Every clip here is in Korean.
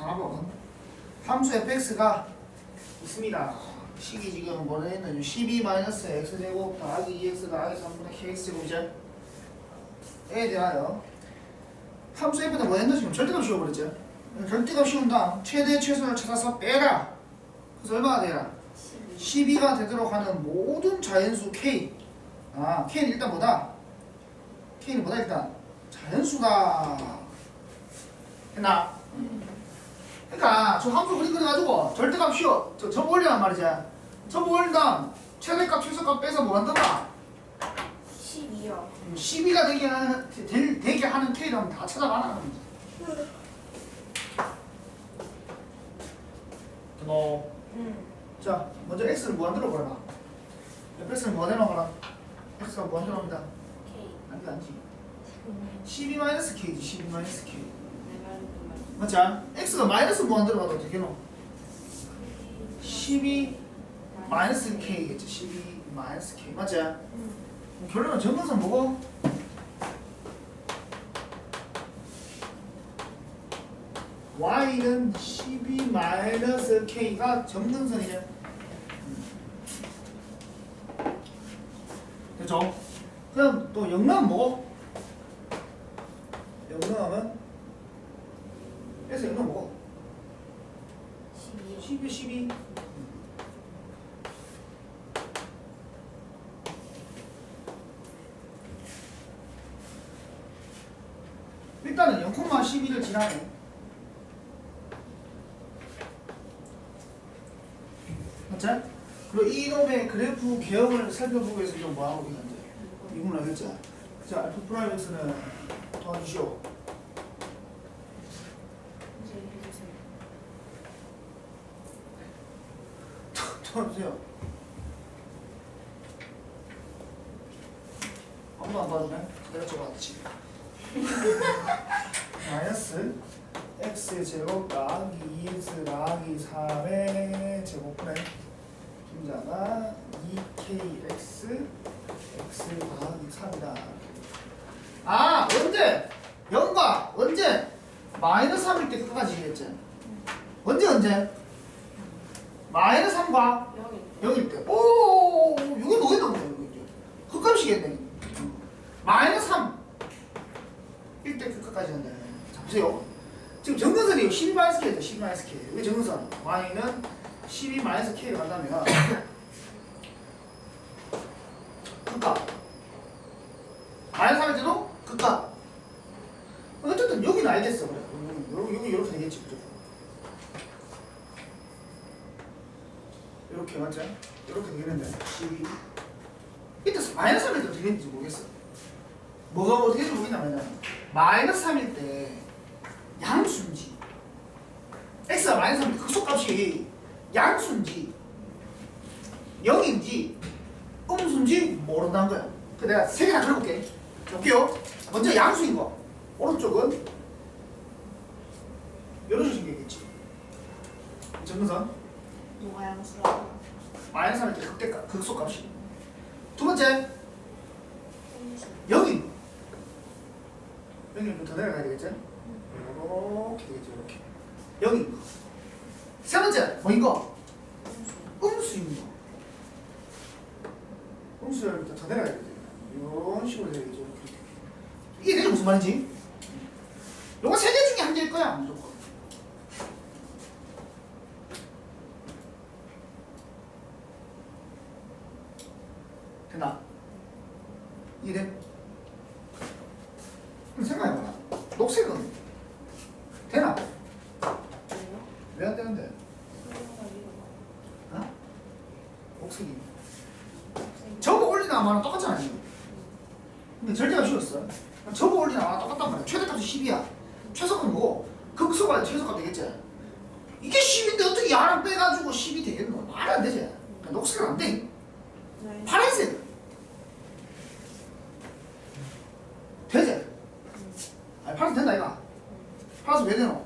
4번 함수 fx가 있습니다. 식이 지금 뭐라 했느냐 12-x제곱 더하기 2x 더하기 3분의 kx제곱이죠 에 대하여 함수 f는 뭐 했는지 지금 절대값 씌워버렸죠. 절대값 씌운 다음 최대 최소를 찾아서 빼라. 그래서 얼마가 되라? 12가 되도록 하는 모든 자연수 k. 아 k는 일단 뭐다? k는 뭐다 일단? 자연수다. 했나? 그러니까 저 함수 그림 그려가지고 절대값 쉬어 저 전부 올리란 말이지 전부 올린 다음 최대값 최소값 빼서 뭐 한다가 12요. 12가 되게 하는, 되, 되게 하는 한번 다 찾아봐라 너. 응. 자 먼저 X를 무한대로 걸어봐 X를 무한대로 걸어 X가 무한대로 합니다 K. 안돼 안지 음. 12-K지 12-K 내 말은 그 말. 맞자 X가 마이너스 무한대로 가도 어떻게 넣어 12 마이너스 K겠지 12 마이너스 K 맞지? 결론은 정근선 뭐고? y는 12 마이너스 k가 정근선이죠. 됐죠? 그럼 또 영남 뭐? 영남은 그래서 영남 뭐고? 12. 12, 12. 일단은 0,12를 지나네. 맞지? 그리고 이놈의 그래프 개형을 살펴보기 위해서 좀 뭐하고 있는데 이분 알겠지? 자, 알파 프라이맥스는 도와주시오. 이제 해주세요. 도와주세요. 아무도 안 도와주네? 내가 적어왔지. 마이너스 x 제곱 더하기 2x 더하기 3의 제곱분의 분자가 2kx x 더하기 3이다. 아 언제? 0과 언제? 마이너스 3일 때 끝까지 했지. 언제 언제? 마이너스 3과 여기. 0일 때. 오, 이게 뭐가 나오네, 이거 이제. 흑감시겠네. 마이너스 3. 1대 극까지 한다. 자, 보세요. 지금 정근선이 12 마이너스 K죠, 12 마이너스 K. 이게 정근선. Y는 12 마이너스 K를 간다면, 극값. 마이너스 3일 때도 극값. 어쨌든 여기는 알겠어. 그래. 여기, 여기 이렇게 되겠지, 무조건. 이렇게 맞죠? 이렇게 되겠는데? 12 이때 마이너스 3일 때 어떻게 되는지 모르겠어. 뭐가 어떻게 되는지 모르겠냐면 마이너스 3일 때 양수인지. x가 마이너스 3일 때 극소값이 양수인지 0인지 음수인지 모른다는 거야. 그 내가 세 개나 그려볼게. 볼게요 먼저 양수인 거. 오른쪽은 이런 생겼겠지. 정근선 뭐가 양수라고? 마이너스 3일 때 극대값, 극소값이. 두 번째, 여기. 여기는 더 내려가야 되겠죠? 이렇게 되겠죠, 이렇게. 여기. 세 번째, 뭐인 거? 거. 음수를 더 내려가야 되겠죠. 이런 식으로 되겠죠, 이렇게. 이게 대체 무슨 말인지? 요거 세 개 중에 한 개일 거야, 무조건. 되나? 이래? 그럼 생각해봐라. 녹색은 되나? 왜 안 되는데? 어? 녹색이. 저거 올리나 안 하나 똑같잖아, 지금. 근데 절대가 쉬웠어. 저거 올리나 안 하나 똑같단 말이야. 최대값이 10이야. 최소값은 뭐고? 극소가 최소값 되겠지? 이게 10인데 어떻게 야랑 빼가지고 10이 되겠노? 말이 안 되지. 그러니까 녹색은 안 돼. 네. 파란색. 되지? 아니, 파란색 된다, 이거. 파란색 왜 되노?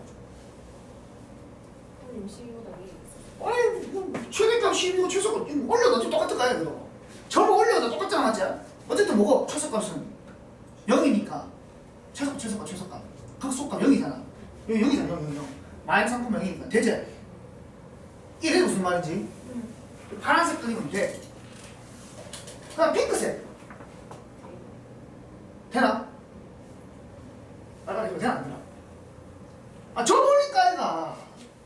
아니, 뭐, 최대값 10이고 최소값 이거 올려도 좀 똑같을 거야, 그거. 저거 올려도 똑같잖아, 맞지? 어쨌든 뭐고? 최소값은 0이니까. 최소, 최소값, 최소값. 극소값 0이잖아. 여기 0이잖아, 0, 0, 0. 마이너스 3분 명이니까 되지? 이게 무슨 말인지 파란색 그리면 돼 그럼 핑크색 되나? 되나 안 되나? 아 저거 올릴까 아이가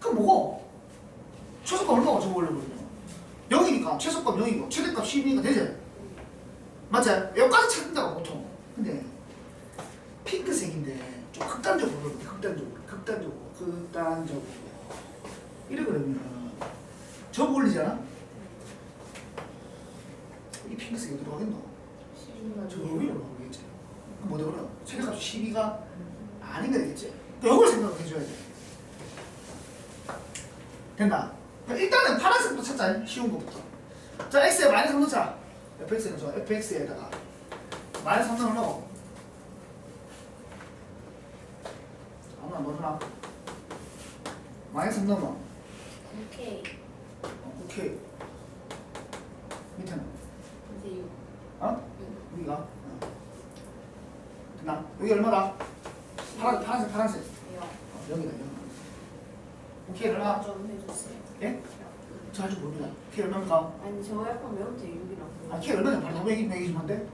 그럼 뭐고? 최소값 얼마가 저거 올려버리냐 0이니까 최소값 0이고 최대값 10이니까 되지? 맞지? 여기까지 찾는다고 보통 근데 핑크색인데 좀 극단적으로 극단적으로 극단적으로 극단적으로 이래 그러면 저거 올리잖아? 이 핑크색이 어디로 가겠노? 저 위로 가겠지 그럼 뭐 되거든? 최대값 12가 아닌 게 되겠지 그러니까 이걸 생각을 해줘야 돼 된다 일단은 파란색부터 찾자 쉬운 것부터 자 x에 마이너스 3 넣자 fx는 저 fx에다가 마이너스 3 넣으려고 아무나 넣어주나 마이너스 3 넣으면 오케이. 어, 오케이 밑에는 이제 육. 어? 여기가 어. 됐나? 여기 얼마다? 파란, 파란색 파란색 요. 어, 여기다 여기 오케이 얼마? 좀 해주세요. 예? 저 아직 모릅니다 K 얼마입니까? 아니 저 약간 매운데 육이랑. 아 K 얼마냐? 바로 500이 120 인데?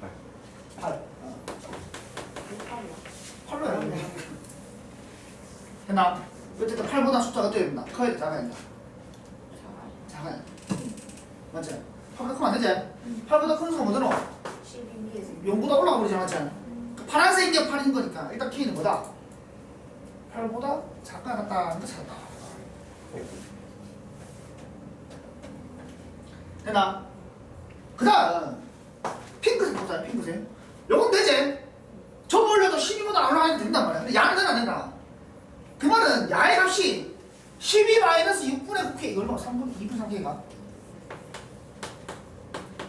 8 8 어. 육팔이야. 8로야 됐나? 어쨌든 8보다 숫자가 어떻게 된다? 커야 돼 작아야 잘. 작아야 돼 맞지? 8보다 크면 안 되지? 8보다 큰 수가 뭐더노? 12에서. 0보다 올라가 버리지 맞지? 그 파란색인 게 8인 거니까 일단 K는 뭐다? 8보다 작가 같다는 거 찾았다. 됐나? 그 다음! 핑크색 보자 핑크색. 요건 되지? 저거 올려도 12보다 안 올라가도 된단 말이야. 근데 야는 안 된다. 그 말은 야의 값이 12 마이너스 6분의 9K 이거 얼마가 3분 2분 3K가?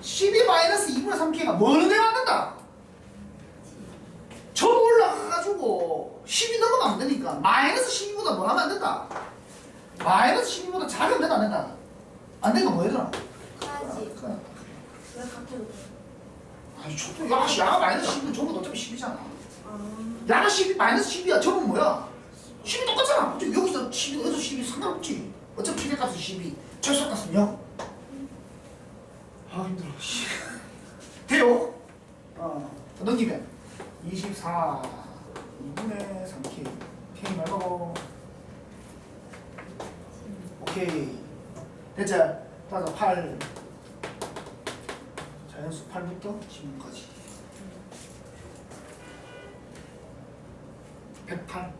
12 마이너스 2분의 3K가 뭐는 데 맞는다 저 올라가가지고 10이 넘으면 안 되니까 마이너스 12보다 뭐 하면 안 된다. 마이너스 12보다 작으면 된다 안 된다. 안 되니까 뭐 해야 되나 까지. 왜 같은? 아니 저도 야 씨, 야가 마이너스 10이면 저건 어차피 10이잖아. 아. 야가 10이 마이너스 10이야. 저건 뭐야? 10이 똑같잖아. 어차피 여기서 10이 여기서 10이 상관없지. 어차피 최대값은 12 최소값은 0아 힘들어. 씨. 돼요? 어. 넘기면 24 2분의 3K K 말고. 오케이. 됐지? 따서 8 자연수 8부터 16까지. 108